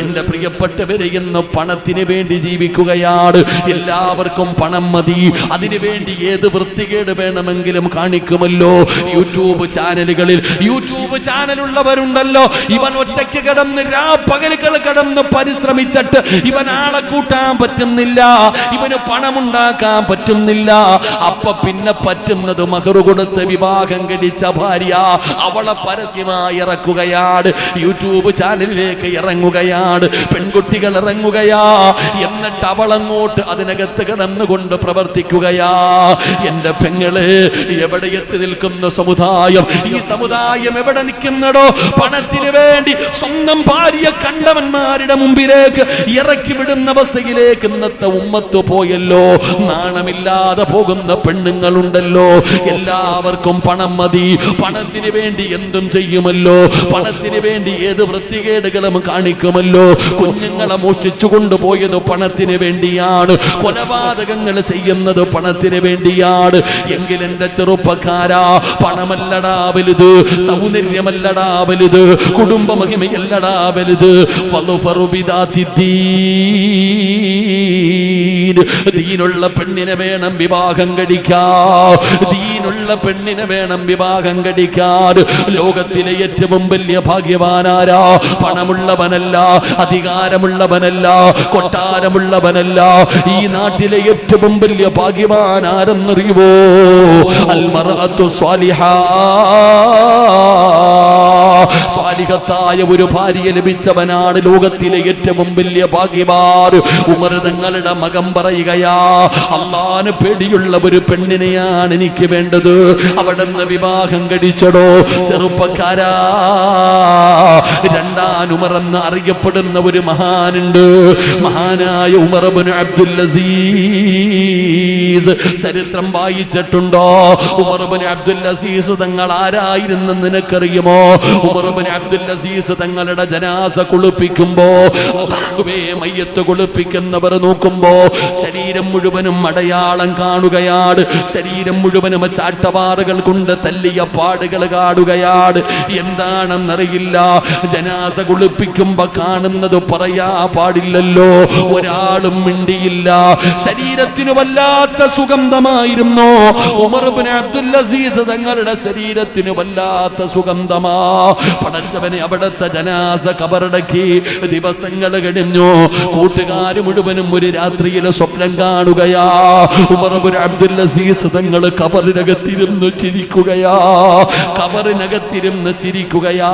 എന്റെ പ്രിയപ്പെട്ടവരെ എന്ന് പണത്തിന് വേണ്ടി ജീവിക്കുകയാണ്. എല്ലാവർക്കും പണം മതി. അതിനു വേണ്ടി ഏത് വൃത്തികേട് വേണമെങ്കിലും കാണിക്കുമല്ലോ. യൂട്യൂബ് ചാനലുകളിൽ യൂട്യൂബ് ചാനലുള്ളവരുണ്ടല്ലോ. ഇവൻ ഒറ്റയ്ക്ക് കിടന്ന് രാപ്പകലുകൾ കിടന്ന് പരിശ്രമിച്ചിട്ട് ഇവൻ ആളെ കൂട്ടാൻ പറ്റുന്നില്ല. ഇവന് പണമുണ്ടാക്കാൻ പറ്റുന്നില്ല. അപ്പൊ പിന്നെ പറ്റുന്നത് മഹറു കൊടുത്ത് വിവാഹം കഴിച്ച ഭാര്യ അവളെ പരസ്യമായി ഇറക്കുകയാണ്. യൂട്യൂബ് ചാനലിലേക്ക് ഇറങ്ങുകയാണ് പെൺകുട്ടികൾ ഇറങ്ങുകയാ. എന്നിട്ട് അവളങ്ങോട്ട് അതിനകത്ത് കിടന്നുകൊണ്ട് പ്രവർത്തിക്കുകയാ. എന്റെ പെങ്ങൾ എവിടെ എത്തി നിൽക്കുന്ന സമുദായം? ഈ സമുദായം എവിടെ നിൽക്കുന്നടോ? പണത്തിന് വേണ്ടി സ്വന്തം ഭാര്യ കണ്ടവന്മാരുടെ മുമ്പിലേക്ക് ഇറക്കി വിടുന്ന അവസ്ഥയിലേക്ക് ഇന്നത്തെ ഉമ്മത്ത് പോയല്ലോ. നാണമില്ലാതെ പോകുന്ന പെണ്ണുങ്ങളുണ്ടല്ലോ. എല്ലാവർക്കും പണം മതി. പണത്തിന് വേണ്ടി എന്തും ചെയ്യുമല്ലോ. പണത്തിന് വേണ്ടി ഏത് വൃത്തികേടുകളും കാണിക്കുമല്ലോ കുഞ്ഞുങ്ങളെ മോഷ്ടിച്ചു കൊണ്ടുപോയത് പണത്തിന് വേണ്ടിയാണ്. കൊലപാതകങ്ങൾ ചെയ്യുന്നത് പണത്തിന് വേണ്ടിയാണ്. എങ്കിൽ എന്റെ ചെറുപ്പക്കാരാ പണമല്ലടാ വലുത് സൗന്ദര്യമല്ലടാ വലുത് കുടുംബ മഹിമയല്ലടാ വലുത്. ഫളുഫറു ബിദാത്തി ദീൻ. ദീനുള്ള പെണ്ണിനെ വേണം വിവാഹം കഴിക്കാ ദീനുള്ള പെണ്ണിനെ വേണം വിവാഹം കഴിക്കാൻ. ലോകത്തിലെ ഏറ്റവും വലിയ ഭാഗ്യവാനാരാ? പണമുള്ളവനല്ല അധികാരമുള്ളവനല്ല കൊട്ടാരമുള്ളവനല്ല. ഈ നാട്ടിലെ ഏറ്റവും വലിയ ഭാഗ്യവാനാരെന്നറിയുവോ? അൽമറത്തു സ്വാലിഹാ. സ്വാലിഹത്തായ ഒരു ഭാര്യ ലഭിച്ചവനാണ് ലോകത്തിലെ ഏറ്റവും വലിയ ഭാഗ്യമാർ. ഉമർ തങ്ങളുടെ മകം പറയുകയാ അള്ളാന് പേടിയുള്ള ഒരു പെണ്ണിനെയാണ് എനിക്ക് വേണ്ടത്. അവിടെ നിന്ന് വിവാഹം കഴിച്ചടോ ചെറുപ്പക്കാരാ. രണ്ടാം ഉമർ എന്ന് അറിയപ്പെടുന്ന ഒരു മഹാനുണ്ട്. മഹാനായ ഉമർബിൻ അബ്ദുൽ അസീസ്. ചരിത്രം വായിച്ചിട്ടുണ്ടോ? ഉമർബിൻ അബ്ദുൽ അസീസ് തങ്ങൾ ആരായിരുന്നെന്ന് നിനക്കറിയുമോ? അബ്ദുൽ അസീസ് തങ്ങളുടെ ജനാസ കുളിപ്പിക്കുമ്പോ മയ്യത്ത് കുളിപ്പിക്കുന്നവർ നോക്കുമ്പോ ശരീരം മുഴുവനും അടയാളം കാണുകയാണ്. ശരീരം മുഴുവനും ചാട്ടവാറുകൾ കൊണ്ട് തല്ലിയ പാടുകൾ കാണുകയാണ്. എന്താണെന്നറിയില്ല. ജനാസ കുളിപ്പിക്കുമ്പോ കാണുന്നത് പറയാ പാടില്ലല്ലോ. ഒരാളും മിണ്ടിയില്ല. ശരീരത്തിന് വല്ലാത്ത സുഗന്ധമായിരുന്നു. ഉമർബിൻ അബ്ദുൽ അസീസ് തങ്ങളുടെ ശരീരത്തിന് വല്ലാത്ത സുഗന്ധമാ. പടച്ചവനെ അവിടുത്തെ ജനാസ കബറടക്കി ദിവസങ്ങൾ കഴിഞ്ഞു. കൂട്ടുകാർ മുഴുവനും ഒരു രാത്രിയിൽ സ്വപ്നം കാണുകയാ. ഉമർബിൻ അബ്ദുൽ അസീസ് തങ്ങൾ കബറിനകത്തിരുന്ന് ചിരിക്കുകയാ. കബറിനകത്തിരുന്ന് ചിരിക്കുകയാ.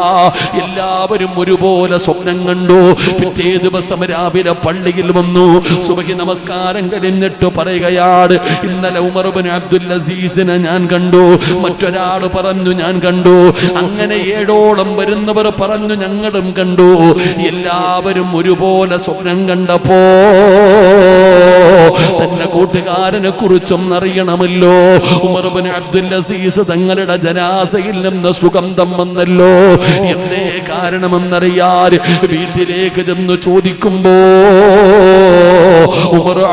എല്ലാവരും ഒരുപോലെ സ്വപ്നം കണ്ടു. പിറ്റേ ദിവസം രാവിലെ പള്ളിയിൽ വന്നു. സുബഹി നമസ്കാരം കഴിഞ്ഞിട്ട് പറയുകയാണ് ഇന്നലെ ഉമർബിൻ അബ്ദുൽ അസീസിനെ ഞാൻ കണ്ടു. മറ്റൊരാൾ പറഞ്ഞു ഞാൻ കണ്ടു. അങ്ങനെ ഏഴോളം വരുന്നവർ പറഞ്ഞു ഞങ്ങളും കണ്ടു. എല്ലാവരും ഒരുപോലെ സ്വപ്നം കണ്ടപ്പോ തന്റെ കൂട്ടുകാരനെ കുറിച്ചും അറിയണമല്ലോ ഉമർബിൻ അബ്ദുൽ അസീസ് തങ്ങളുടെ ജനാസയിൽ നിന്ന് സുഗന്ധം വന്നല്ലോ. എന്തേ കാരണമെന്നറിയാൻ വീട്ടിലേക്ക് ചെന്ന് ചോദിക്കുമ്പോ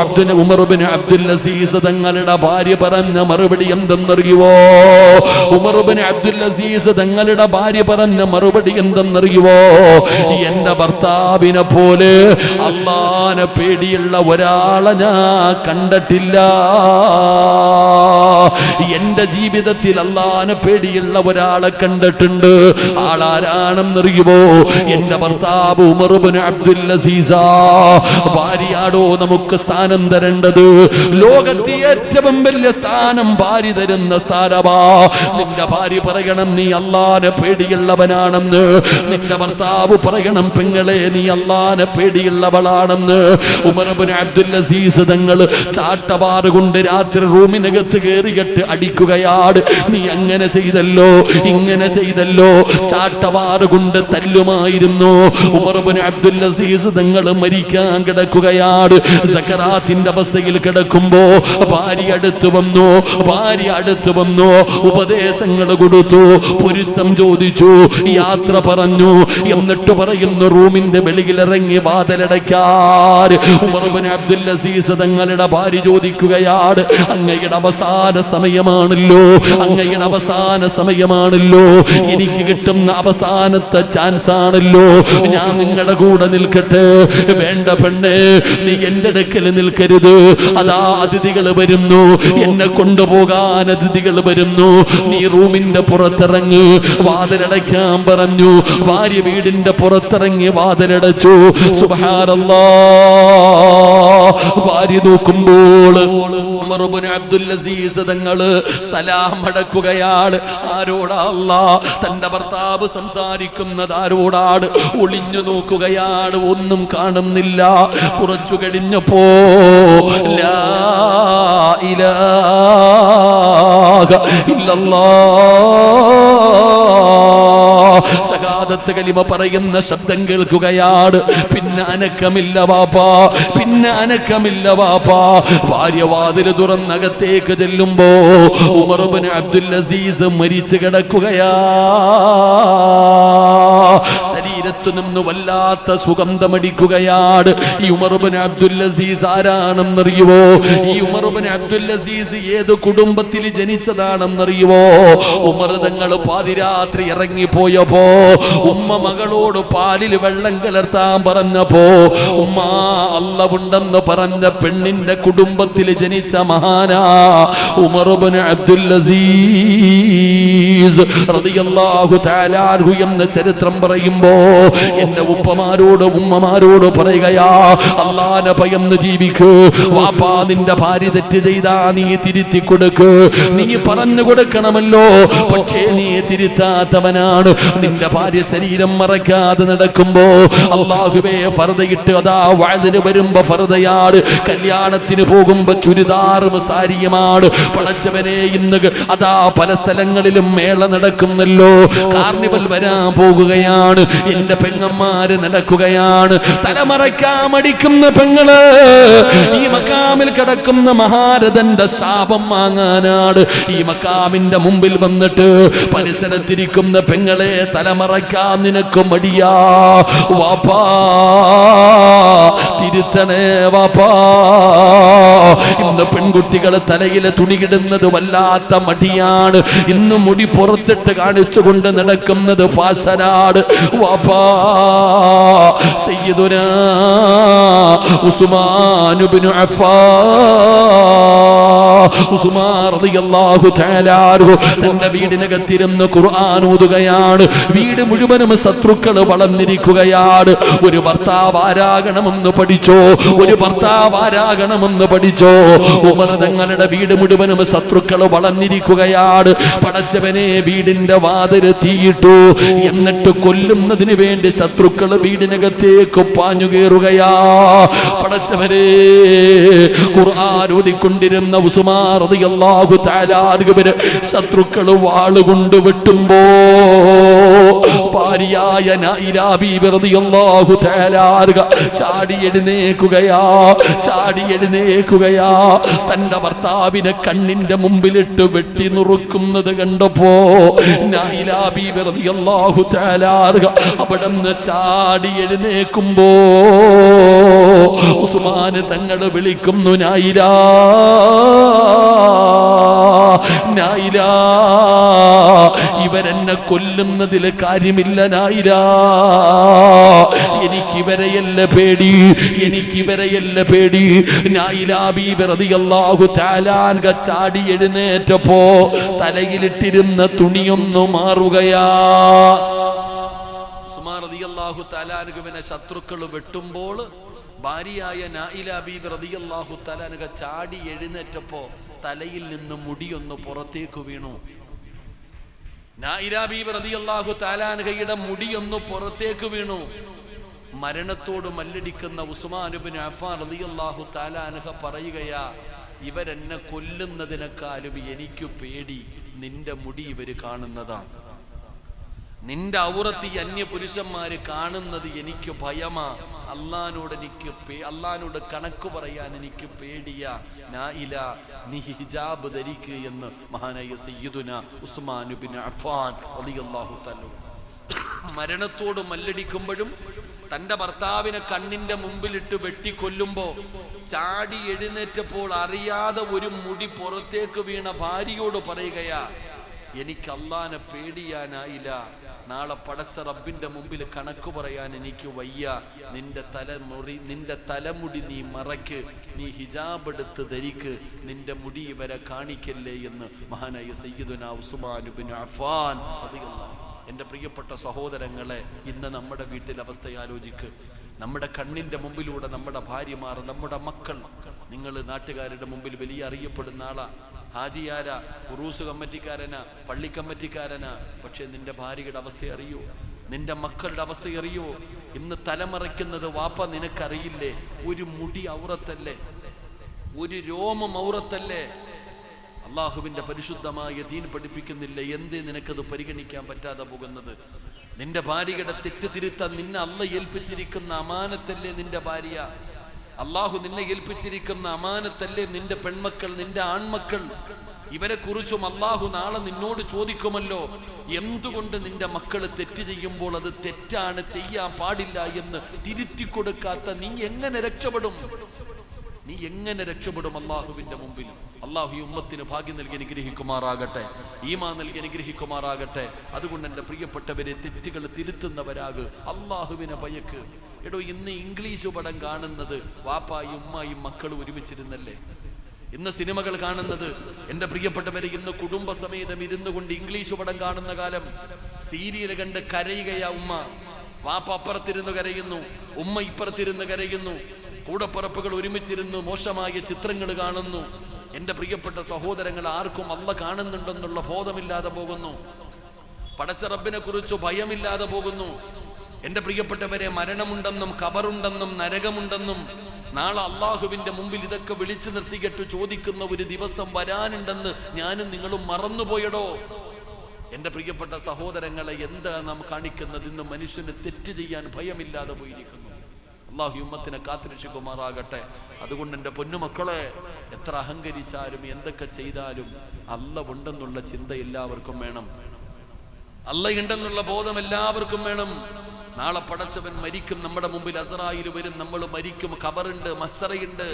അബ്ദുൽ ഉമർബിൻ അബ്ദുൽ അസീസ് തങ്ങളുടെ ഭാര്യ പറഞ്ഞ മറുപടി എന്തെന്നറിയുവോ? ഉമർബിൻ അബ്ദുൽ അസീസ് തങ്ങളുടെ ഭാര്യ പറഞ്ഞ മറുപടി എന്തെന്നറിയുവോ? എന്റെ ഭർത്താവിനെ പോലെ അള്ളാനെ പേടിയുള്ള ഒരാളെ ഞാൻ കണ്ടിട്ടില്ല. എന്റെ ജീവിതത്തിൽ അള്ളാനെ പേടിയുള്ള ഒരാളെ കണ്ടിട്ടുണ്ട്. ആളാരാണെന്നറിയുമോ? എന്റെ ഭർത്താവ് അബ്ദുൽ ഭാര്യയാടോ നമുക്ക് സ്ഥാനം തരേണ്ടത്? ലോകത്തെ ഏറ്റവും വലിയ സ്ഥാനം ഭാര്യ തരുന്ന സ്ഥാനമാ. നിന്റെ ഭാര്യ പറയണം നീ അള്ളാനെ പേടിയുള്ളവനാണെന്ന്. നിന്റെ ഭർത്താവ് പറയണം പെങ്ങളെ നീ അള്ളാനെ പേടിയുള്ളവളാണെന്ന്. ഉമർബിൻ അബ്ദുൽ അസീസ് തങ്ങൾ ചാട്ടവാറ് കൊണ്ട് രാത്രി റൂമിനകത്ത് കയറിയിട്ട് അടിക്കുകയാണ് നീ അങ്ങനെ ചെയ്തല്ലോ ഇങ്ങനെ ചെയ്തല്ലോ. ചാട്ടവാറ് കൊണ്ട് തല്ലുമായിരുന്നു. ഉമർബിൻ അബ്ദുൽ അസീസ് തങ്ങൾ മരിക്കാൻ കിടക്കുകയാണ് സക്കറാത്തിന്റെ അവസ്ഥയിൽ കിടക്കുമ്പോ ഭാര്യ അടുത്ത് വന്നു ഭാര്യ അടുത്ത് വന്നു ഉപദേശങ്ങൾ കൊടുത്തു പൊരുത്തം ചോദിച്ചു യാത്ര പറഞ്ഞു. എന്നിട്ട് പറയുന്ന റൂമിന്റെ വെളിയിൽ ഇറങ്ങി വാതിലടയ്ക്കാർ ഉമർബിൻ അബ്ദുൽ അസീസ് തങ്ങളുടെ ഭാര്യ ചോദിക്കുകയാണ് അങ്ങയുടെ അവസാന സമയമാണല്ലോ. അങ്ങയുടെ അവസാന സമയമാണല്ലോ. എനിക്ക് കിട്ടുന്ന അവസാനത്തെ ചാൻസ് ആണല്ലോ. ഞാൻ നിങ്ങളുടെ കൂടെ നിൽക്കട്ടെ. വേണ്ട പെണ്ണ് നീ എന്റെ അടുക്കൽ നിൽക്കരുത്. അതാ അതിഥികൾ വരുന്നു. എന്നെ കൊണ്ടുപോകാൻ അതിഥികൾ വരുന്നു. നീ റൂമിന്റെ പുറത്തിറങ്ങി. വാതിലടയ്ക്കാൻ പറഞ്ഞു. ഭാര്യ വീടിന്റെ പുറത്തിറങ്ങി വാതിലടച്ചു. സുബഹാനല്ലാ. ഭാര്യ നോക്കുമ്പോൾ അബ്ദുൽ അസീസ് തങ്ങൾ സലാം അടക്കുകയാണ്. ആരോടാ തന്റെ ഭർത്താവ് സംസാരിക്കുന്നത് ആരോടാണ്? ഒളിഞ്ഞു നോക്കുകയാണ്. ഒന്നും കാണുന്നില്ല. കുറച്ചു കഴിഞ്ഞപ്പോ ലാ ഇലാഹ ശഹാദത്ത് കലിമ പറയുന്ന ശബ്ദം കേൾക്കുകയാണ്. പിന്നെ അനക്കമില്ല വാപ്പാ പിന്നെ അനക്കമില്ല വാപ്പാ ഭാര്യ വാതിൽ തുറന്നകത്തേക്ക് ചെല്ലുമ്പോ ഉമർബിന് അബ്ദുൽ അസീസ് മരിച്ചു കിടക്കുകയാ. ശരീരത്തു നിന്ന് വല്ലാത്ത സുഗന്ധമടിക്കുകയാണ്. ഈ ഉമർബിൻ അബ്ദുൽ അസീസ് ആരാണെന്നറിയുവോ? ഈ ഉമർബിൻ അബ്ദുൽ അസീസ് ഏത് കുടുംബത്തിൽ ജനിച്ചതാണെന്നറിയുവോ? ഉമർ തങ്ങൾ പാതിരാത്രി ഇറങ്ങിപ്പോയപ്പോ ഉമ്മ മകളോട് പാലിൽ വെള്ളം കലർത്താൻ പറഞ്ഞപ്പോ ഉമ്മ അല്ലവുണ്ടെന്ന് പറഞ്ഞ പെണ്ണിന്റെ കുടുംബത്തിൽ ജനിച്ച മഹാനാ ഉമർബിൻ അബ്ദുൽ അസീസ് റളിയല്ലാഹു എന്ന ചരിത്രം പറയുമ്പോ എന്റെ ഉപ്പമാരോട് ഉമ്മമാരോട് പറയുകയാ അള്ളാനെ ഭയന്ന് ജീവിക്കൂ. വാപ്പാ നിന്റെ ഭാര്യ തെറ്റ് ചെയ്താ നീ തിരുത്തി കൊടുക്ക്. നീ പറഞ്ഞു കൊടുക്കണമല്ലോ. പക്ഷേ നീ തിരുത്താത്തവനാണ്. നിന്റെ ഭാര്യ ശരീരം മറക്കാതെ നടക്കുമ്പോ അള്ളാഹുവേ ഫർദയിട്ട് അതാ വഴുതിന് വരുമ്പോ ഫർദയാണ് കല്യാണത്തിന് പോകുമ്പോ ചുരിദാറും സാരിയുമാണ് പടച്ചവനെ ഇന്ന് അതാ പല സ്ഥലങ്ങളിലും മേള നടക്കുന്നല്ലോ. കാർണിവൽ വരാൻ പോകുകയാണ് എന്റെ പെങ്ങന്മാര് നടക്കുകയാണ്. തലമറയ്ക്കാൻ മടിക്കുന്ന പെങ്ങൾ ഈ മക്കാമിൽ കിടക്കുന്ന മഹാരഥന്റെ ശാപം വാങ്ങാനാണ്. ഈ മക്കാമിന്റെ മുമ്പിൽ വന്നിട്ട് പരിസരത്തിരിക്കുന്ന പെങ്ങളെ തലമറയ്ക്കാൻ നിനക്ക് മടിയാ. വാപ്പാ തിരുത്തണേ വാപ്പാ. ഇന്ന് പെൺകുട്ടികളെ തലയിലെ തുണികിടുന്നത് വല്ലാത്ത മടിയാണ്. ഇന്ന് മുടി പുറത്തിട്ട് കാണിച്ചുകൊണ്ട് നടക്കുന്നത് ഫാഷനാട് സയ്യിദുനാ ഉസ്മാനുബ്നു അഫ്ഫാൻ. തന്റെ വീടിനകത്തിരുന്ന് ഖുർആൻ ഓതുകയാണ്. വീട് മുഴുവനും ശത്രുക്കൾ വളർന്നിരിക്കുകയാണ്. ഒരു ഭർത്താവ് ആരാകണമെന്ന് പഠിച്ചോ? ഒരു ഭർത്താവ് ആരാകണമെന്ന് പഠിച്ചോ? ഉമർ തങ്ങളുടെ വീട് മുഴുവനും ശത്രുക്കൾ വളർന്നിരിക്കുകയാണ്. പടച്ചവനെ വീടിന്റെ വാതിൽ തീയിട്ടു. എന്നിട്ട് കൊല്ലുന്നതിന് വേണ്ടി ശത്രുക്കൾ വീടിനകത്തേക്ക് പാഞ്ഞു കയറുകയാ. പടച്ചവരെ ഖുർആൻ ഓതിക്കൊണ്ടിരുന്ന ഉസ്മാൻ റളിയല്ലാഹു തആല അൻഹുവിനെ ശത്രുക്കൾ വാളുകൊണ്ട് വെട്ടുമ്പോ ഭാര്യയായ നൈരാബി റളിയല്ലാഹു തആല അൻഹ ചാടി എഴുന്നേക്കുകയാ ചാടി എഴുന്നേക്കുകയാ തന്റെ ഭർത്താവിനെ കണ്ണിന്റെ മുമ്പിലിട്ട് വെട്ടി നുറുക്കുന്നത് കണ്ടപ്പോ ബീബി റളിയല്ലാഹു തആല അൻഹ അവിടുന്ന് ചാടി എഴുന്നേക്കുമ്പോ ഉസ്മാന് തങ്ങൾ വിളിക്കുന്നു നായിലാ നായില ഇവരെന്നെ കൊല്ലുന്നതിൽ കാര്യമില്ല നായില എനിക്കിവരെയല്ല പേടി എനിക്കിവരെയല്ല പേടി. ചാടി എഴുന്നേറ്റപ്പോ തലയിലിട്ടിരുന്ന തുണിയൊന്നു മാറുകയാ. തആലാനുവിനെ ശത്രുക്കൾ വെട്ടുമ്പോൾ ഭാര്യയായ നായില ബീബ് റളിയല്ലാഹു തലാനുക ചാടി എഴുന്നേറ്റപ്പോ തലയിൽ നിന്ന് മുടിയൊന്ന് പുറത്തേക്ക് വീണു. നായില ബീബ് റളിയല്ലാഹു തആലാനുകയുടെ മുടിയൊന്ന് പുറത്തേക്ക് വീണു. മരണത്തോട് മല്ലടിക്കുന്ന ഉസ്മാനുബിൻ അഫാൻ റളിയല്ലാഹു താലാനുക പറയുകയാ ഇവരെന്നെ കൊല്ലുന്നതിനേക്കാളും എനിക്ക് പേടി നിന്റെ മുടി ഇവർ കാണുന്നതാണ് നിന്റെ ഔറത്ത് ഈ അന്യ പുരുഷന്മാര് കാണുന്നത് എനിക്ക് ഭയമാ. അള്ളഹാനോട് എനിക്ക് അള്ളഹാനോട് കണക്ക് പറയാൻ എനിക്ക് പേടിയാ. നായില ഹിജാബ് ധരിക്ക് എന്ന് മഹാനായ സയ്യിദുന ഉസ്മാൻ ബിൻ അഫ്ഫാൻ റളിയല്ലാഹു മരണത്തോട് മല്ലടിക്കുമ്പോഴും തന്റെ ഭർത്താവിനെ കണ്ണിന്റെ മുമ്പിലിട്ട് വെട്ടിക്കൊല്ലുമ്പോ ചാടി എഴുന്നേറ്റപ്പോൾ അറിയാതെ ഒരു മുടി പുറത്തേക്ക് വീണ ഭാര്യയോട് പറയുകയാ എനിക്ക് അള്ളാനെ പേടിയാനായില്ല നാളെ പടച്ച റബ്ബിന്റെ മുമ്പിൽ കണക്ക് പറയാൻ എനിക്ക് വയ്യ. നിന്റെ തലമുറി നിന്റെ തലമുടി നീ മറയ്ക്ക് നീ ഹിജാബ് എടുത്ത് ധരിക്ക്. നിന്റെ മുടി ഇവരെ കാണിക്കല്ലേ എന്ന് മഹാനായ സയ്യിദുന ഉസ്മാൻ ബിൻ അഫാൻ റളിയല്ലാഹു എന്റെ പ്രിയപ്പെട്ട സഹോദരങ്ങളെ ഇന്ന് നമ്മുടെ വീട്ടിൽ അവസ്ഥ ആലോചിക്ക്. നമ്മുടെ കണ്ണിന്റെ മുമ്പിലൂടെ നമ്മുടെ ഭാര്യമാർ നമ്മുടെ മക്കൾ നിങ്ങൾ നാട്ടുകാരുടെ മുമ്പിൽ വലിയ അറിയപ്പെടുന്ന ആളാ. ഹാജിയാര ഉറൂസ് കമ്മിറ്റിക്കാരനാ പള്ളി കമ്മിറ്റിക്കാരനാ. പക്ഷെ നിന്റെ ഭാര്യയുടെ അവസ്ഥ അറിയോ? നിന്റെ മക്കളുടെ അവസ്ഥ അറിയോ? ഇന്ന് തലമറയ്ക്കുന്നത് വാപ്പ നിനക്കറിയില്ലേ? ഒരു മുടി ഔറത്തല്ലേ? ഒരു രോമം ഔറത്തല്ലേ? അള്ളാഹുവിന്റെ പരിശുദ്ധമായ ദീൻ പഠിപ്പിക്കുന്നില്ല? എന്തേ നിനക്കത് പരിഗണിക്കാൻ പറ്റാതെ പോകുന്നത്? നിന്റെ ഭാര്യയുടെ തെറ്റ് തിരുത്താൻ നിന്നെ അല്ല ഏൽപ്പിച്ചിരിക്കുന്ന അമാനത്തല്ലേ നിന്റെ ഭാര്യ? അള്ളാഹു നിന്നെ ഏൽപ്പിച്ചിരിക്കുന്ന അമാനത്തല്ലേ നിന്റെ പെൺമക്കൾ നിന്റെ ആൺമക്കൾ? ഇവരെ കുറിച്ചും അള്ളാഹു നാളെ നിന്നോട് ചോദിക്കുമല്ലോ. എന്തുകൊണ്ട് നിന്റെ മക്കൾ തെറ്റ് ചെയ്യുമ്പോൾ അത് തെറ്റാണ് ചെയ്യാൻ പാടില്ല എന്ന് തിരുത്തി കൊടുക്കാത്ത നീ എങ്ങനെ രക്ഷപ്പെടും? നീ എങ്ങനെ രക്ഷപ്പെടും അള്ളാഹുവിന്റെ മുമ്പിൽ? അള്ളാഹു ഈ ഉമ്മത്തിന് ഭാഗ്യം നൽകി അനുഗ്രഹിക്കുമാറാകട്ടെ ഈമാ നൽകി അനുഗ്രഹിക്കുമാറാകട്ടെ. അതുകൊണ്ട് എന്റെ പ്രിയപ്പെട്ടവരെ തെറ്റുകൾ തിരുത്തുന്നവരാക്. അള്ളാഹുവിനെ ഭയക്ക്. എടോ ഇന്ന് ഇംഗ്ലീഷ് പടം കാണുന്നത് വാപ്പായും ഉമ്മായും മക്കളും ഒരുമിച്ചിരുന്നല്ലേ? ഇന്ന് സിനിമകൾ കാണുന്നത് എന്റെ പ്രിയപ്പെട്ടവരെ ഇന്ന് കുടുംബസമേതം ഇരുന്നു കൊണ്ട് ഇംഗ്ലീഷ് പടം കാണുന്ന കാലം. സീരിയൽ കണ്ട് കരയുകയാ ഉമ്മ. വാപ്പ അപ്പുറത്തിരുന്ന് കരയുന്നു ഉമ്മ ഇപ്പുറത്തിരുന്ന് കരയുന്നു. കൂടപ്പറപ്പുകൾ ഒരുമിച്ചിരുന്നു മോശമായ ചിത്രങ്ങൾ കാണുന്നു. എന്റെ പ്രിയപ്പെട്ട സഹോദരങ്ങൾ ആർക്കും അല്ല കാണുന്നുണ്ടെന്നുള്ള ബോധമില്ലാതെ പോകുന്നു. പടച്ച റബ്ബിനെ കുറിച്ച് ഭയമില്ലാതെ പോകുന്നു. എന്റെ പ്രിയപ്പെട്ടവരെ മരണമുണ്ടെന്നും കബറുണ്ടെന്നും നരകമുണ്ടെന്നും നാളെ അള്ളാഹുവിന്റെ മുമ്പിൽ ഇതൊക്കെ വിളിച്ചു നിർത്തിക്കെട്ട് ചോദിക്കുന്ന ഒരു ദിവസം വരാനുണ്ടെന്ന് ഞാനും നിങ്ങളും മറന്നുപോയടോ? എന്റെ പ്രിയപ്പെട്ട സഹോദരങ്ങളെ എന്താ നാം കാണിക്കുന്നത്? ഇന്ന് മനുഷ്യന് തെറ്റ് ചെയ്യാൻ ഭയമില്ലാതെ പോയിരിക്കുന്നു. അള്ളാഹു ഉമ്മത്തിനെ കാത്തിരക്ഷിക്കുമാറാകട്ടെ. അതുകൊണ്ട് എന്റെ പൊന്നുമക്കളെ എത്ര അഹങ്കരിച്ചാലും എന്തൊക്കെ ചെയ്താലും അല്ല ഉണ്ടെന്നുള്ള ചിന്ത എല്ലാവർക്കും വേണം. അല്ല ഉണ്ടെന്നുള്ള ബോധം എല്ലാവർക്കും വേണം. നാളെ പടച്ചവൻ മരിക്കും നമ്മുടെ മുമ്പിൽ അസറായിൽ വരും നമ്മൾ മരിക്കും ഖബറുണ്ട് മത്സറയുണ്ട്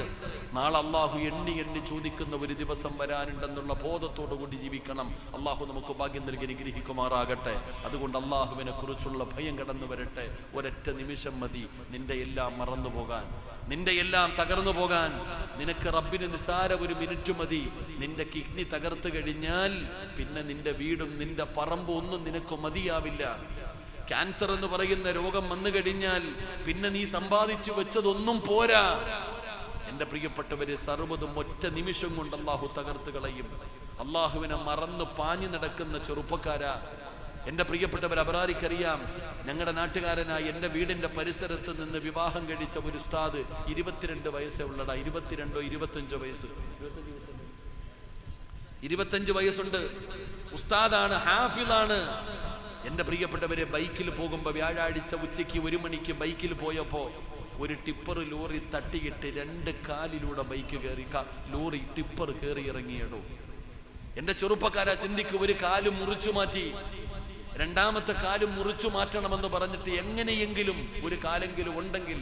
നാളെ അള്ളാഹു എണ്ണി എണ്ണി ചോദിക്കുന്ന ഒരു ദിവസം വരാനുണ്ടെന്നുള്ള ബോധത്തോടു കൂടി ജീവിക്കണം. അള്ളാഹു നമുക്ക് ഭാഗ്യം നൽകി അനുഗ്രഹിക്കുമാറാകട്ടെ. അതുകൊണ്ട് അള്ളാഹുവിനെ കുറിച്ചുള്ള ഭയം കടന്നു വരട്ടെ. ഒരൊറ്റ നിമിഷം മതി. നിന്റെ എല്ലാം മറന്നു പോകാൻ. നിന്റെ എല്ലാം തകർന്നു പോകാൻ. നിനക്ക് റബ്ബിന് നിസാര ഒരു മിനിറ്റ് മതി. നിന്റെ കിഡ്നി തകർത്തു കഴിഞ്ഞാൽ പിന്നെ നിന്റെ വീടും നിന്റെ പറമ്പും ഒന്നും നിനക്ക് മതിയാവില്ല. ക്യാൻസർ എന്ന് പറയുന്ന രോഗം വന്നു കഴിഞ്ഞാൽ പിന്നെ നീ സമ്പാദിച്ചു വെച്ചതൊന്നും പോരാ. എന്റെ പ്രിയപ്പെട്ടവരെ സർവതും ഒറ്റ നിമിഷം കൊണ്ട് അള്ളാഹു തകർത്ത് കളയും. അള്ളാഹുവിനെ മറന്ന് പാഞ്ഞു നടക്കുന്ന ചെറുപ്പക്കാരാ. എന്റെ പ്രിയപ്പെട്ടവർ അപരാധിക്കറിയാം ഞങ്ങളുടെ നാട്ടുകാരനായി എന്റെ വീടിന്റെ പരിസരത്ത് നിന്ന് വിവാഹം കഴിച്ച ഒരു ഉസ്താദ് ഇരുപത്തിരണ്ട് വയസ്സേ ഉള്ളടാ. ഇരുപത്തിരണ്ടോ ഇരുപത്തഞ്ചോ വയസ്സ്. ഇരുപത്തഞ്ച് വയസ്സുണ്ട്. ഉസ്താദാണ് ഹാഫിളാണ് എന്റെ പ്രിയപ്പെട്ടവരെ ബൈക്കിൽ പോകുമ്പോൾ വ്യാഴാഴ്ച ഉച്ചയ്ക്ക് ഒരു മണിക്ക് ബൈക്കിൽ പോയപ്പോൾ ഒരു ടിപ്പർ ലോറി തട്ടിയിട്ട് രണ്ട് കാലിലൂടെ ബൈക്ക് കയറി ലോറി ടിപ്പർ കയറി ഇറങ്ങിയിടൂ. എന്റെ ചെറുപ്പക്കാരാ ചിന്തിക്ക് ഒരു കാൽ മുറിച്ചു മാറ്റി. രണ്ടാമത്തെ കാൽ മുറിച്ചു മാറ്റണമെന്ന് പറഞ്ഞിട്ട് എങ്ങനെയെങ്കിലും ഒരു കാലെങ്കിലും ഉണ്ടെങ്കിൽ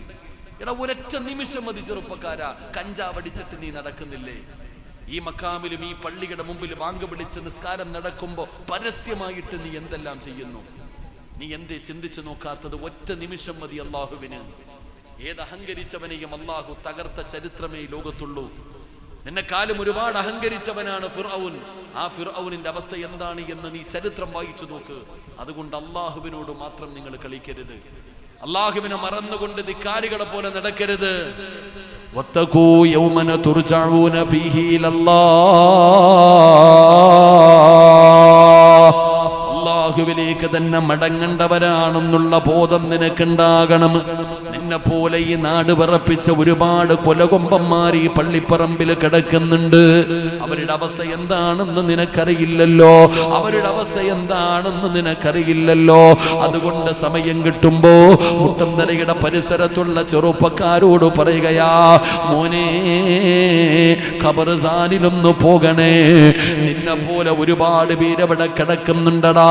എടാ ഒരൊറ്റ നിമിഷം മതി ചെറുപ്പക്കാരാ കഞ്ചാവടിച്ചിട്ട് നീ നടക്കുന്നില്ലേ? ഈ മക്കാമിലും ഈ പള്ളിയുടെ മുമ്പിൽ വാങ്ക് പിടിച്ച് നിസ്കാരം നടക്കുമ്പോൾ പരസ്യമായിട്ട് നീ എന്തെല്ലാം ചെയ്യുന്നു? നീ എന്തേ ചിന്തിച്ചു നോക്കാത്തത്? ഒറ്റ നിമിഷം മതി അള്ളാഹുവിന് ഏത് അഹങ്കരിച്ചവനെയും അള്ളാഹു തകർത്ത ചരിത്രമേ ലോകത്തുള്ളൂ. നിന്നെക്കാലം ഒരുപാട് അഹങ്കരിച്ചവനാണ് ഫിർഔൻ. ആ ഫിർഔനിന്റെ അവസ്ഥ എന്താണ് എന്ന് നീ ചരിത്രം വായിച്ചു നോക്ക്. അതുകൊണ്ട് അള്ളാഹുവിനോട് മാത്രം നിങ്ങൾ കളിക്കരുത്. അള്ളാഹുവിനെ മറന്നുകൊണ്ട് ധിക്കാരികളെ പോലെ നടക്കരുത്. واتقوا يوما ترجعون فيه إلى الله. അള്ളാഹുവിലേക്ക് തന്നെ മടങ്ങേണ്ടവരാണെന്നുള്ള ബോധം നിനക്കുണ്ടാകണം. നിന്നെ പോലെ ഈ നാട് വിറപ്പിച്ച ഒരുപാട് കൊലകൊമ്പന്മാർ ഈ പള്ളിപ്പറമ്പിൽ കിടക്കുന്നുണ്ട്. അവരുടെ അവസ്ഥ എന്താണെന്ന് നിനക്കറിയില്ലല്ലോ. അവരുടെ അവസ്ഥ എന്താണെന്ന് നിനക്കറിയില്ലല്ലോ. അതുകൊണ്ട് സമയം കിട്ടുമ്പോ മുട്ടന്തലയുടെ പരിസരത്തുള്ള ചെറുപ്പക്കാരോട് പറയുകയാ മോനെ ഖബർസാനിലൊന്ന് പോകണേ. നിന്നെ പോലെ ഒരുപാട് പേരവിടെ കിടക്കുന്നുണ്ടടാ.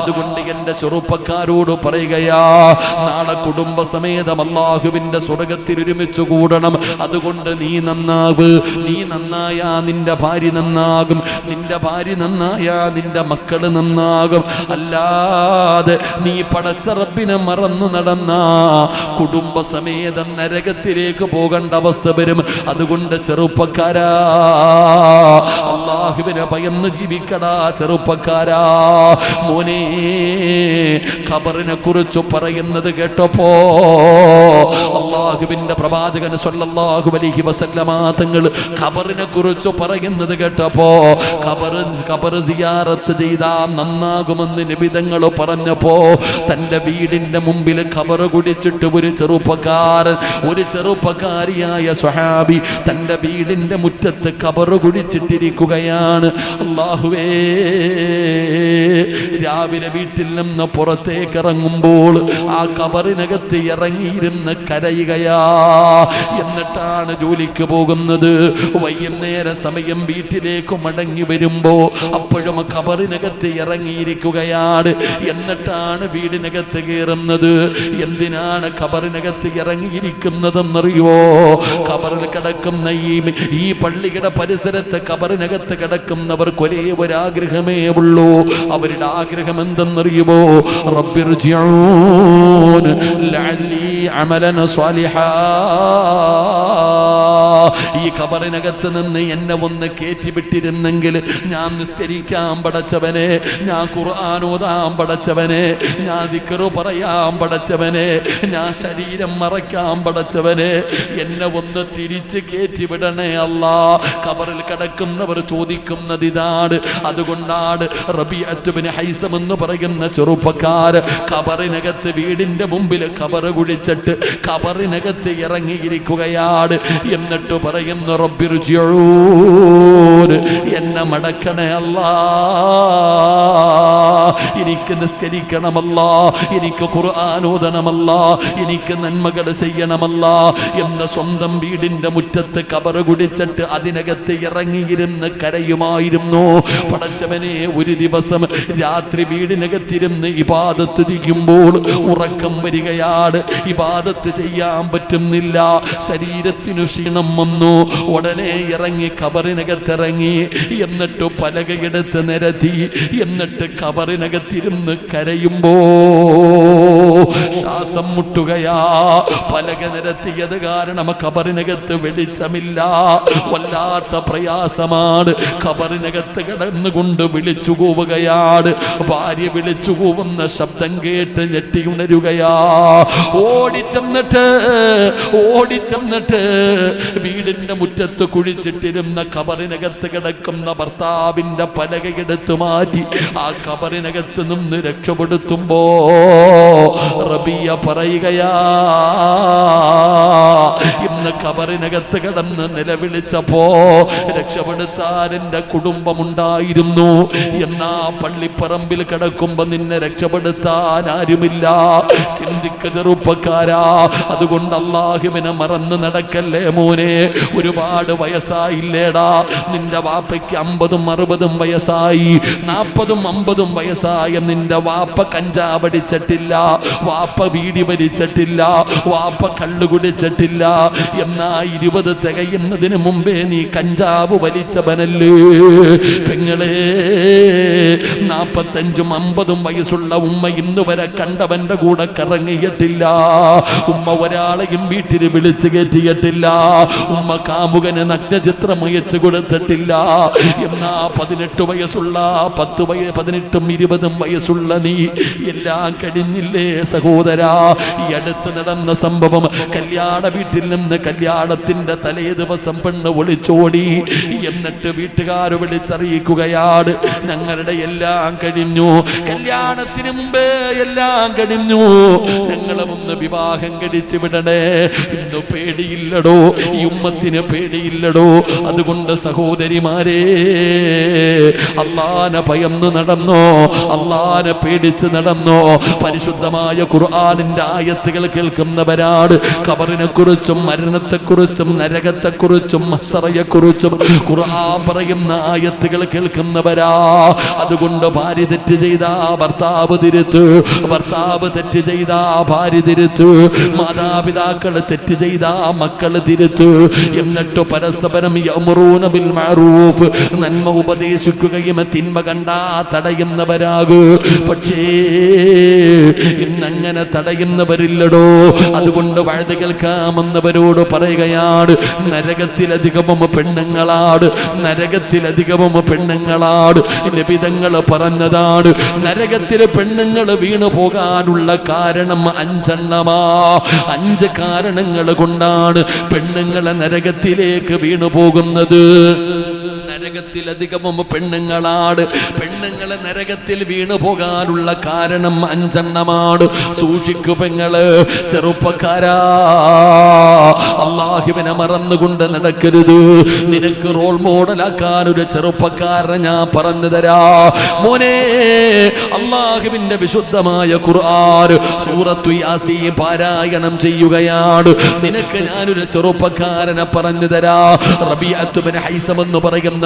അതുകൊണ്ട് എന്റെ ചെറുപ്പക്കാരോട് പറയുകയാ നാളെ കുടുംബസമേതം അള്ളാഹുവിന്റെ സ്വർഗത്തിൽ ഒരുമിച്ച് കൂടണം. അതുകൊണ്ട് നീ നന്നാവ് നീ നന്നായാ നിന്റെ ഭാര്യ നന്നാകും നിന്റെ ഭാര്യ നന്നായാ നിന്റെ മക്കൾ നന്നാകും. അല്ലാതെ നീ പടച്ച റബ്ബിനെ മറന്നു നടന്ന കുടുംബസമേതം നരകത്തിലേക്ക് പോകേണ്ട അവസ്ഥ വരും. അതുകൊണ്ട് ചെറുപ്പക്കാരാ അള്ളാഹുവിനെ ഭയന്ന് ജീവിക്കടാ ചെറുപ്പക്കാരാ. മോനെ ഖബറിനെ കുറിച്ച് പറയുന്നത് കേട്ടപ്പോ അള്ളാഹുവിന്റെ പ്രവാചകൻ സല്ലല്ലാഹു അലൈഹി വസല്ലമ തങ്ങൾ ഖബറിനെ കുറിച്ച് പറയുന്നത് കേട്ടപ്പോ ഖബർ ഖബർ സിയാറത്ത് ചെയ്താ നന്നാകുമെന്ന് നിബിതങ്ങൾ പറഞ്ഞപ്പോ തന്റെ വീടിന്റെ മുമ്പിൽ ഖബർ കുടിച്ചിട്ട് ഒരു ചെറുപ്പക്കാരൻ ഒരു ചെറുപ്പക്കാരിയായ സ്വഹാബി തന്റെ വീടിന്റെ മുറ്റത്ത് ഖബർ കുടിച്ചിട്ടിരിക്കുകയാണ്. അള്ളാഹുവേ രാവിലെ വീട്ടിൽ നിന്ന് പുറത്തേക്ക് ഇറങ്ങുമ്പോൾ ആ കബറിനകത്ത് ഇറങ്ങിയിരുന്ന് കരയുകയാ. എന്നിട്ടാണ് ജോലിക്ക് പോകുന്നത്. വൈകുന്നേര സമയം വീട്ടിലേക്ക് മടങ്ങി വരുമ്പോ അപ്പോഴും കബറിനകത്ത് ഇറങ്ങിയിരിക്കുകയാണ്. എന്നിട്ടാണ് വീടിനകത്ത് കയറുന്നത്. എന്തിനാണ് കബറിനകത്ത് ഇറങ്ങിയിരിക്കുന്നതെന്നറിയോ കബറിൽ കിടക്കുന്ന ഈ ഈ പള്ളിയുടെ പരിസരത്ത് കബറിനകത്ത് കിടക്കുന്നവർക്ക് ഒരേ ഒരാഗ്രഹമേ ഉള്ളൂ. അവരുടെ ആഗ്രഹം എന്തെന്നറിയുമോ റബ്ബിർജിഊൻ ലഅല്ലി അമലന സ്വാലിഹാ ഈ കബറിനകത്ത് നിന്ന് എന്നെ ഒന്ന് കയറ്റിവിട്ടിരുന്നെങ്കിൽ ഞാൻ നിസ്കരിക്കാൻ പടച്ചവനെ ഞാൻ ഖുർആൻ ഓതാൻ പടച്ചവനെ ഞാൻ ദിക്കറു പറയാൻ പടച്ചവനെ ഞാൻ ശരീരം മറയ്ക്കാൻ പടച്ചവനെ. എന്നെ ഒന്ന് തിരിച്ച് കയറ്റിവിടണേ അല്ല. കബറിൽ കിടക്കുന്നവർ ചോദിക്കുന്നത് ഇതാണ്. അതുകൊണ്ടാണ് റബിഅത്തുബിന് ഹൈസം എന്ന് പറയുന്ന ചെറുപ്പക്കാര് കബറിനകത്ത് വീടിന്റെ മുമ്പിൽ കബറ് കുഴിച്ചിട്ട് കബറിനകത്ത് ഇറങ്ങിയിരിക്കുകയാണ്. എന്നിട്ട് പറയുന്നു റബ്ബിർജിഊൻ എന്നെ മടക്കണേ അല്ല. എനിക്ക് നിസ്കരിക്കണമല്ല. എനിക്ക് ഖുർആാനോദനമല്ല എനിക്ക് നന്മകൾ ചെയ്യണമല്ല. എന്ന സ്വന്തം വീടിന്റെ മുറ്റത്ത് കബറ് കുടിച്ചിട്ട് അതിനകത്ത് ഇറങ്ങിയിരുന്ന് കരയുമായിരുന്നു. പടച്ചവനെ ഒരു ദിവസം രാത്രി വീടിനകത്തിരുന്ന് ഇബാദത്ത് ചെയ്യുമ്പോൾ ഉറക്കം വരികയാണ്. ഇബാദത്ത് ചെയ്യാൻ പറ്റുന്നില്ല. ശരീരത്തിനു ക്ഷീണം വന്നു. ഉടനെ ഇറങ്ങി കബറിനകത്തിറങ്ങി എന്നിട്ട് പലകയെടുത്ത് നിരത്തി എന്നിട്ട് കബറിനകത്തിരുന്ന് കരയുമ്പോ ശ്വാസം മുട്ടുകയാ. പലക നിരത്തിയത് കാരണം കബറിനകത്ത് വെളിച്ചമില്ല. വല്ലാത്ത പ്രയാസമാണ്. കബറിനകത്ത് കിടന്നുകൊണ്ട് വിളിച്ചു കൂവുകയാണ്. ഭാര്യ വിളിച്ചു കൂവുന്ന ശബ്ദം കേട്ട് ഞെട്ടി ഉണരുകയാ. ഓടിച്ചെന്നിട്ട് ഓടിച്ചെന്നിട്ട് വീടിന്റെ മുറ്റത്ത് കുഴിച്ചിട്ടിരുന്ന കബറിനകത്ത് കിടക്കുന്ന ഭർത്താവിന്റെ പലകയെടുത്ത് മാറ്റി ആ കബറിനകത്ത് നിന്ന് രക്ഷപ്പെടുത്തുമ്പോ റബിയ പറയുകയാ ഇന്ന് കബറിനകത്ത് കിടന്ന് നിലവിളിച്ചപ്പോ രക്ഷപ്പെടുത്താൻ എന്റെ കുടുംബമുണ്ടായിരുന്നു. എന്നാ പള്ളിപ്പറമ്പിൽ കിടക്കുമ്പോ നിന്നെ രക്ഷപ്പെടുത്താൻ ആരുമില്ല. ചിന്തിക്ക ചെറുപ്പക്കാരാ. അതുകൊണ്ട് അള്ളാഹുവിനെ മറന്ന് നടക്കല്ലേ മോനെ? ഒരുപാട് വയസ്സായില്ലേടാ. നിന്റെ വാപ്പയ്ക്ക് അമ്പതും അറുപതും വയസ്സായി. നാൽപ്പതും അമ്പതും വയസ്സായ നിന്റെ വാപ്പ കഞ്ചാവടിച്ചിട്ടില്ല. വാപ്പ വീടി വലിച്ചിട്ടില്ല വാപ്പ കള്ളു കുടിച്ചിട്ടില്ല. എന്നാ ഇരുപത് തികയുന്നതിന് മുമ്പേ നീ കഞ്ചാവ് വലിച്ചവനല്ലേ? പെങ്ങളെ നാപ്പത്തഞ്ചും അമ്പതും വയസ്സുള്ള ഉമ്മ ഇന്ന് വരെ കണ്ടവന്റെ കൂടെ കറങ്ങിയിട്ടില്ല. ഉമ്മ ഒരാളെയും വീട്ടിൽ വിളിച്ചു കയറ്റിയിട്ടില്ല. ഉമ്മ കാമുകന് നഗ്നചിത്രം അയച്ചു കൊടുത്തിട്ടില്ല. എന്നാ പതിനെട്ട് വയസ്സുള്ള പത്ത് വയ പതിനെട്ടും ഇരുപതും വയസ്സുള്ള നീ എല്ലാം കഴിഞ്ഞില്ലേ സഹോദരാ? ഈ അടുത്ത് നടന്ന സംഭവം കല്യാണ വീട്ടിൽ നിന്ന് കല്യാണത്തിന്റെ തലേ ദിവസം പെണ്ണ് ഒളിച്ചോടി എന്നിട്ട് വീട്ടുകാർ വിളിച്ചറിയിക്കുകയാണ് ഞങ്ങളുടെ എല്ലാം കഴിഞ്ഞു. കല്യാണത്തിന് മുമ്പേ എല്ലാം കഴിഞ്ഞു. ഞങ്ങളെ ഒന്ന് വിവാഹം കഴിച്ചു വിടണേ. ഇന്ന് പേടിയില്ലടോ. ഈ ഉമ്മത്തിന് പേടിയില്ലടോ. അതുകൊണ്ട് സഹോദരിമാരെ അള്ളാനെ ഭയന്ന് നടന്നോ അള്ളാനെ പേടിച്ച് നടന്നോ പരിശുദ്ധമായ ഖുർആാനിന്റെ ആയത്തുകൾ കേൾക്കുന്നവരാണ്. നരകത്തെ കുറിച്ചും മസറയെ കുറിച്ചും ഖുർആൻ പറയുന്ന ആയത്തുകൾ കേൾക്കുന്നവരാ. അതുകൊണ്ട് ഭാര്യ തെറ്റ് ചെയ്ത ഭർത്താവ് തിരുത്ത്. ഭർത്താവ് തെറ്റ് ചെയ്ത ഭാര്യ തിരുത്ത്. മാതാപിതാക്കൾ തെറ്റ് ചെയ്ത മക്കൾ തിരുത്ത്. എന്നിട്ട് പരസ്പരം യമുറൂന ബിൽ മഅറൂഫ് നന്മ ഉപദേശിക്കുകയും തിന്മ കണ്ടാ തടയുന്നവരാകൂ. പക്ഷേ ഇന്നങ്ങനെ തടയുന്നവരില്ലടോ. അതുകൊണ്ട് വഴുത് കേൾക്കാമെന്നവരോട് പറയുകയാണ് നരകത്തിലധികവും പെണ്ണുങ്ങളാട് നരകത്തിലധികവും പെണ്ണുങ്ങളാട്. ലഭിതങ്ങൾ പറഞ്ഞതാണ് നരകത്തിലെ പെണ്ണുങ്ങൾ വീണു പോകാനുള്ള കാരണം അഞ്ചെണ്ണമാ. അഞ്ച് കാരണങ്ങൾ കൊണ്ടാണ് പെണ്ണുങ്ങളെ നരകത്തിലേക്ക് വീണു പോകുന്നത്. നരകത്തിലധികവും പെണ്ണുങ്ങളാണ്. പെണ്ണുങ്ങൾ നരകത്തിൽ വീണു പോകാനുള്ള കാരണം അഞ്ചെണ്ണമാണ്. സൂക്ഷിക്കു പെങ്ങൾ ചെറുപ്പക്കാരാ. അള്ളാഹുവിനെ മറന്നുകൊണ്ട് നടക്കരുത്. നിനക്ക് റോൾ മോഡലാക്കാൻ ഒരു ചെറുപ്പക്കാരനെ ഞാൻ പറഞ്ഞു തരാ. മോനെ അള്ളാഹുവിന്റെ വിശുദ്ധമായ ഖുർആൻ സൂറത്തു യാസീ പാരായണം ചെയ്യുകയാണ്. നിനക്ക് ഞാനൊരു ചെറുപ്പക്കാരനെ പറഞ്ഞു തരാ. റബിഅത്ത് ഹൈസമെന്ന് ഹൈസം എന്ന് പറയുന്ന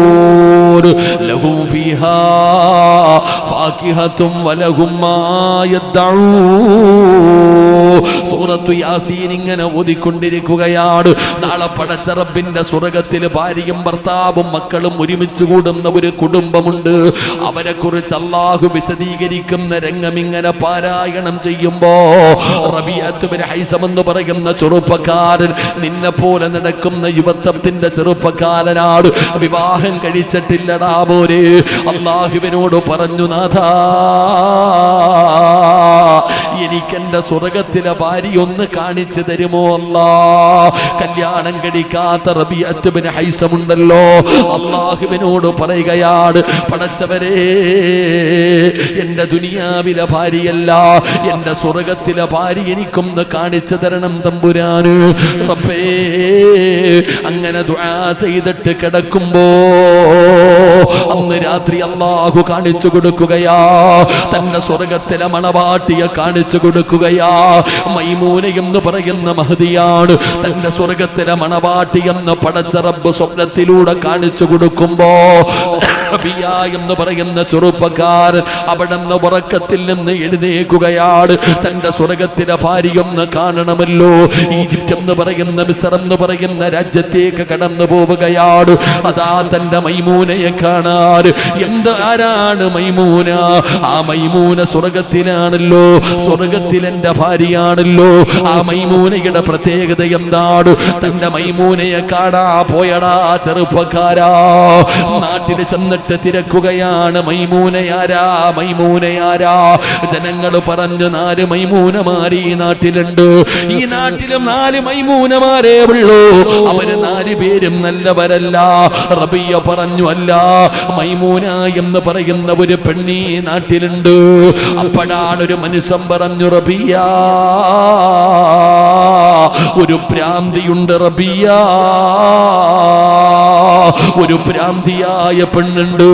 മുത്തഖിയൂൻ ലഹും ഫീഹാ യദ്ദഊൻ സൂറത്തു യാസീൻ ഇങ്ങനെ ഓതിക്കൊണ്ടിരിക്കുകയാണ്. നാളെ പടച്ച റബ്ബിന്റെ സ്വർഗത്തിൽ ഭാര്യയും ഭർത്താവും മക്കളും ഒരുമിച്ച് കൂടുന്ന ഒരു കുടുംബമുണ്ട്. അവരെ കുറിച്ച് അള്ളാഹു വിശദീകരിക്കുന്ന രംഗം ഇങ്ങനെ പാരായണം ചെയ്യുമ്പോ ഹൈസം എന്ന് പറയുന്ന ചെറുപ്പക്കാരൻ നിന്നെ പോലെ നടക്കുന്ന യുവത്വത്തിന്റെ ചെറുപ്പക്കാരനാണ്. വിവാഹം കഴിച്ചിട്ടില്ലടാ പോരെ അള്ളാഹുവിനോട് പറഞ്ഞു നാഥാ എനിക്കെന്റെ സ്വർഗത്തിലെ ഭാര്യ ഒന്ന് കാണിച്ചു തരുമോ അല്ലാ? കല്യാണം കഴിക്കാത്ത റബിയത്ത് ബിൻ ഹൈസമുണ്ടല്ലോ. അള്ളാഹുവിനോട് പറയുകയാണ് പടച്ചവരെ എന്റെ ദുനിയാവിലെ ഭാര്യയല്ല എന്റെ സ്വർഗത്തിലെ ഭാര്യ എനിക്കൊന്ന് കാണിച്ചു തരണം തമ്പുരാന്. അങ്ങനെ ദുആ ചെയ്തിട്ട് കിടക്കുമ്പോ അന്ന് രാത്രി അള്ളാഹു കാണിച്ചു കൊടുക്കുകയാ. തന്നെ സ്വർഗത്തിലെ മണവാട്ടിയെ കാണിച്ചു കൊടുക്കുകയാ. മൈമൂന എന്ന് പറയുന്ന മഹതിയാണ് തന്റെ സ്വർഗത്തിലെ മണവാട്ടി എന്ന് പടച്ച റബ്ബ് സ്വപ്നത്തിലൂടെ കാണിച്ചു കൊടുക്കുമ്പോ എന്ന് പറയുന്ന ചെറുപ്പക്കാരൻ അവിടെ നിന്ന് ഉറക്കത്തിൽ നിന്ന് എഴുന്നേക്കുകയാണ് തന്റെ സ്വർഗത്തിലെ ഭാര്യയൊന്ന് കാണണമല്ലോ. ഈജിപ്റ്റ് എന്ന് പറയുന്ന മിസർ എന്ന് പറയുന്ന രാജ്യത്തേക്ക് കടന്നു പോവുകയാണ്. അതാ തന്റെ മൈമൂനയെ കാണാൻ എന്ത് ആരാണ് മൈമൂന? ആ മൈമൂന സ്വർഗത്തിലാണല്ലോ. സ്വർഗത്തിൽ എന്റെ ഭാര്യയാണല്ലോ. ആ മൈമൂനയുടെ പ്രത്യേകത എന്താണ്? തന്റെ മൈമൂനയെ കാണാ പോയടാ ചെറുപ്പക്കാരാ. നാട്ടിൽ ചെന്നിട്ട് തിരക്കുകയാണ് മൈമൂനയാരാ മൈമൂനയാരാ. ജനങ്ങൾ പറഞ്ഞു നാല് മൈമൂനമാര് ഈ നാട്ടിലുണ്ട്. ഈ നാട്ടിലും നാല് മൈമൂനമാരേ ഉള്ളൂ. അവർ നാല് പേരും നല്ലവരല്ല. റബിയ പറഞ്ഞു അല്ല മൈമൂന എന്ന് പറയുന്ന ഒരു പെണ്ണി നാട്ടിലുണ്ട്. അപ്പോഴാണ് ഒരു മനുഷ്യൻ പറഞ്ഞു റബിയ. ഒരു ഭ്രാന്തിയുണ്ട് റബിയ. ഒരു ഭ്രാന്തിയായ പെണ്ണുണ്ട്.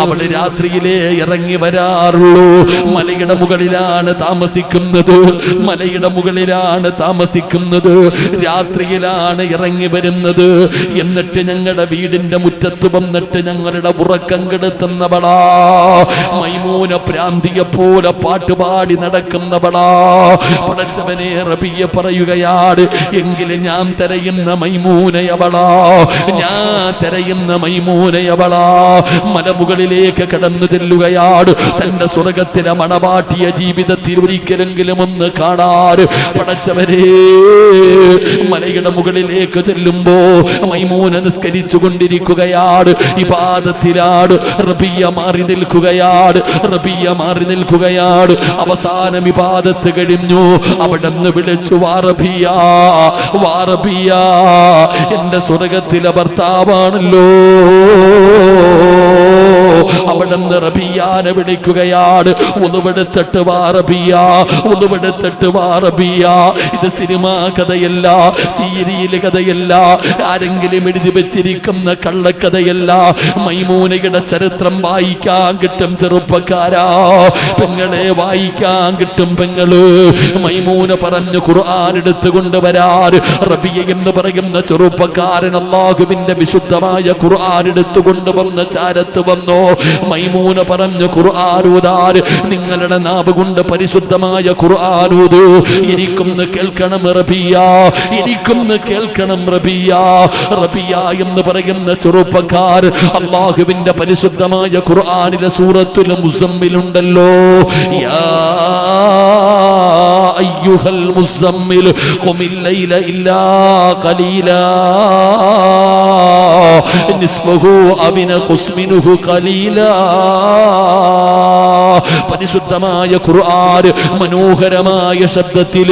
അവൾ രാത്രിയിലേ ഇറങ്ങി വരാറുള്ളൂ. മലയുടെ മുകളിലാണ് താമസിക്കുന്നത്. മലയുടെ മുകളിലാണ് താമസിക്കുന്നത്. രാത്രിയിലാണ് ഇറങ്ങി വരുന്നത്. എന്നിട്ട് ഞങ്ങളുടെ വീടിന്റെ മുറ്റത്ത് വന്നിട്ട് ഞങ്ങളുടെ ഉറക്കം കെടുത്തുന്നവളാ. മൈമൂന പ്രാന്തിയെ പോലെ പാട്ടുപാടി നടക്കുന്നവളാ. പടച്ചവനെ റബിയെ പറയുകയാണ് എങ്കിലും ഞാൻ തിരയുന്ന മൈമൂനയവളാ. ഞാൻ തിരയുന്ന മൈമൂനയവളാ. മലമുകളിലേക്ക് കടന്നു ചെല്ലുകയാണ് തന്റെ സ്വർഗത്തിലെ മണപാട്ടിയ ജീവിതത്തിൽ ഒരിക്കലെങ്കിലും ഒന്ന് കാണാറ് പടച്ചവരെ മലയുടെ മുകളിലേക്ക് ചെല്ലുമ്പോ മൈമൂന നിസ്കരിച്ചു കൊണ്ടിരിക്കുകയാണ് ഈ പാദത്തിലാണ് റബിയ മാറി നിൽക്കുകയാണ് റബിയ മാറി നിൽക്കുകയാണ് അവസാനം ഈ പാദത്ത് കഴിഞ്ഞു. അവിടെ നിന്ന് വിളിച്ചു വാറബിയ വാറബിയ എന്റെ സ്വർഗത്തിലെ ഭർത്താവാണല്ലോ. അവിടെ നിന്ന് റബിയാനെ വിളിക്കുകയാണ്. ഒന്നുപെടുത്തിട്ട് വാറബിയ വാ വാറബിയ ഇത് സിനിമാ കഥയല്ല സീരിയൽ കഥയല്ല ആരെങ്കിലും എഴുതി വെച്ചിരിക്കുന്ന കള്ളക്കഥയല്ല. മൈമൂനയുടെ ചരിത്രം വായിക്കാൻ കിട്ടും ചെറുപ്പക്കാരാ. പെങ്ങളെ വായിക്കാൻ കിട്ടും പെങ്ങൾ. മൈമൂന പറഞ്ഞു ഖുർആൻ എടുത്തു കൊണ്ടുവരാൻ. റബിയ എന്ന് പറയുന്ന ചെറുപ്പക്കാരൻ അള്ളാഹുവിന്റെ വിശുദ്ധമായ ഖുർആൻ എടുത്തു കൊണ്ടുവന്ന ചാരത്ത് വന്നോ. മൈമൂന പറഞ്ഞു ഖുർആാനൂതാർ നിങ്ങളുടെ നാവ് കൊണ്ട് പരിശുദ്ധമായ ഖുർആാനൂത് എനിക്കൊന്ന് കേൾക്കണം റബിയ. എനിക്കൊന്ന് കേൾക്കണം റബിയ. റബിയ എന്ന് പറയുന്ന ചെറുപ്പക്കാർ അള്ളാഹുവിന്റെ പരിശുദ്ധമായ ഖുർആാനിലെ സൂറത്തുൽ മുസമ്മിലുണ്ടല്ലോ. യാ അയ്യുഹൽ മുസമ്മിൽ ഖുമിൽ ലൈല ഇല്ലാ ഖലീലാ. നിസ്ബഹു അബിന ഖുസ്മിനുഹു ഖലീലാ. പരിശുദ്ധമായ ഖുർആൻ മനോഹരമായ ശബ്ദത്തിൽ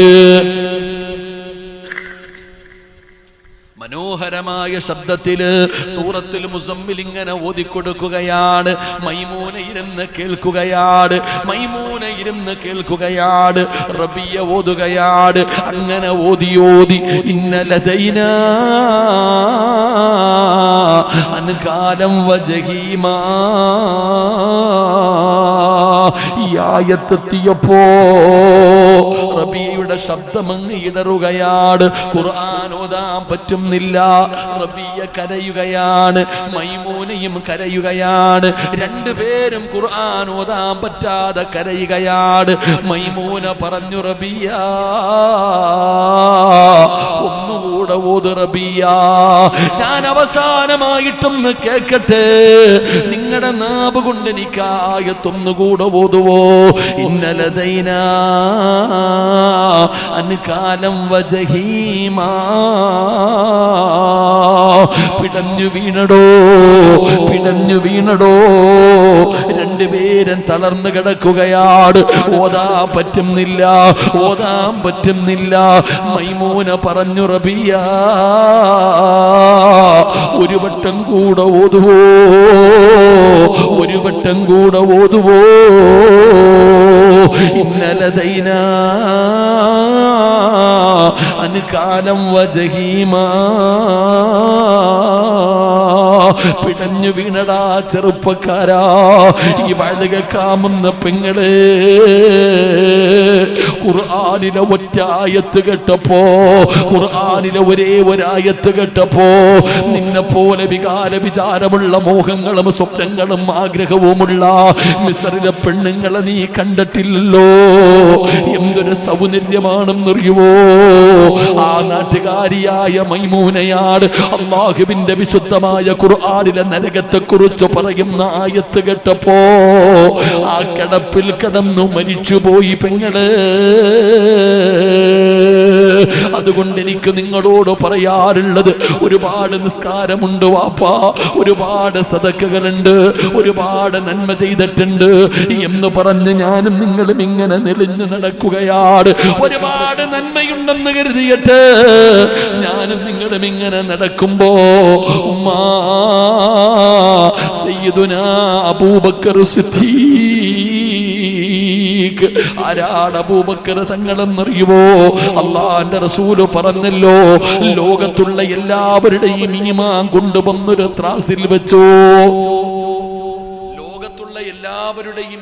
മനോഹരമായ ശബ്ദത്തിൽ സൂറത്തിൽ മുസമ്മിൽ ഇങ്ങനെ ഓതിക്കൊടുക്കുകയാണ്. മൈമൂന ഇരുന്ന് കേൾക്കുകയാണ്. മൈമൂന ഇരുന്ന് കേൾക്കുകയാണ്. റബിയ ഓതുകയാണ്. അങ്ങനെ ഓതി ഓതി ഇന്നലതൈന അനുകാലം വജഹീമാ ഈ ആയത്തെത്തിയപ്പോ റബിയയുടെ ശബ്ദമങ്ങ് ഇടറുകയാണ്. ഖുർആൻ പറ്റുന്നില്ല. റബിയ കരയുകയാണ്. മൈമൂനയും കരയുകയാണ്. രണ്ടുപേരും ഖുർആൻ ഓതാൻ പറ്റാതെ കരയുകയാണ്. മൈമൂന പറഞ്ഞു റബിയ ഒന്നുകൂടെ ഓത് റബിയ. ഞാൻ അവസാനമായിട്ടൊന്ന് കേൾക്കട്ടെ നിങ്ങളുടെ നാവ് കൊണ്ട് എനിക്ക് ആയത്തൊന്നുകൂടെ ഓതുവോ? ഇന്നലതൈന അനുകാലം വജഹീമാ. പിടഞ്ഞു വീണടോ പിടഞ്ഞു വീണടോ. രണ്ടുപേരും തളർന്നു കിടക്കുകയാണ്. ഓതാൻ പറ്റുന്നില്ല ഓതാൻ പറ്റുന്നില്ല. മൈമൂന പറഞ്ഞു റബിയ ഒരു വട്ടം കൂടെ ഓതുവോ? ഒരു വട്ടം കൂടെ ഓതുവോ? ഇന്നലതൈന അനുകാലം വജഹീമാ. പിടഞ്ഞു വീണടാ ചെറുപ്പക്കാരാ. ഈ വഴുക കാമുന്ന പെങ്ങളെ. ഖുർആാനിലെ ഒറ്റായത്ത് കേട്ടപ്പോ ഖുർആാനിലെ ഒരേ ഒരായത്ത് കേട്ടപ്പോ നിന്നെ പോലെ വികാര വിചാരമുള്ള മോഹങ്ങളും സ്വപ്നങ്ങളും ആഗ്രഹവുമുള്ള മിസറിലെ പെണ്ണുങ്ങളെ നീ കണ്ടിട്ടില്ലല്ലോ. എന്തൊരു സൗന്ദര്യമാണെന്നറിയുവോ? ആ നാട്ടുകാരിയായ മൈമൂനയാട് അള്ളാഹുവിന്റെ വിശുദ്ധമായ ഖുർആാനിലെ നരകത്തെ കുറിച്ച് പറയുന്ന ആയത്ത് കേട്ടപ്പോ ആ കിടപ്പിൽ കിടന്നു മരിച്ചുപോയി പെങ്ങൾ. അതുകൊണ്ട് എനിക്ക് നിങ്ങളോട് പറയാറുള്ളത് ഒരുപാട് നിസ്കാരമുണ്ട് വാപ്പാ ഒരുപാട് സതക്കുകളുണ്ട് ഒരുപാട് നന്മ ചെയ്തിട്ടുണ്ട് എന്ന് പറഞ്ഞ് ഞാനും നിങ്ങളും ഇങ്ങനെ നെളിഞ്ഞു നടക്കുകയാണ്. ഒരുപാട് നന്മയുണ്ടെന്ന് കരുതിയിട്ട് ഞാനും നിങ്ങളും ഇങ്ങനെ നടക്കുമ്പോ ഉമ്മാ സയ്യിദുനാ അബൂബക്കർ സിദ്ദീഖ്. ആരാണ് അബൂബക്കർ തങ്ങളെന്നറിയുമോ അള്ളാന്റെ റസൂൽ പറഞ്ഞല്ലോ ലോകത്തുള്ള എല്ലാവരുടെയും ഈമാൻ കൊണ്ടുവന്നൊരു ത്രാസിൽ വെച്ചോ. ലോകത്തുള്ള എല്ലാവരുടെയും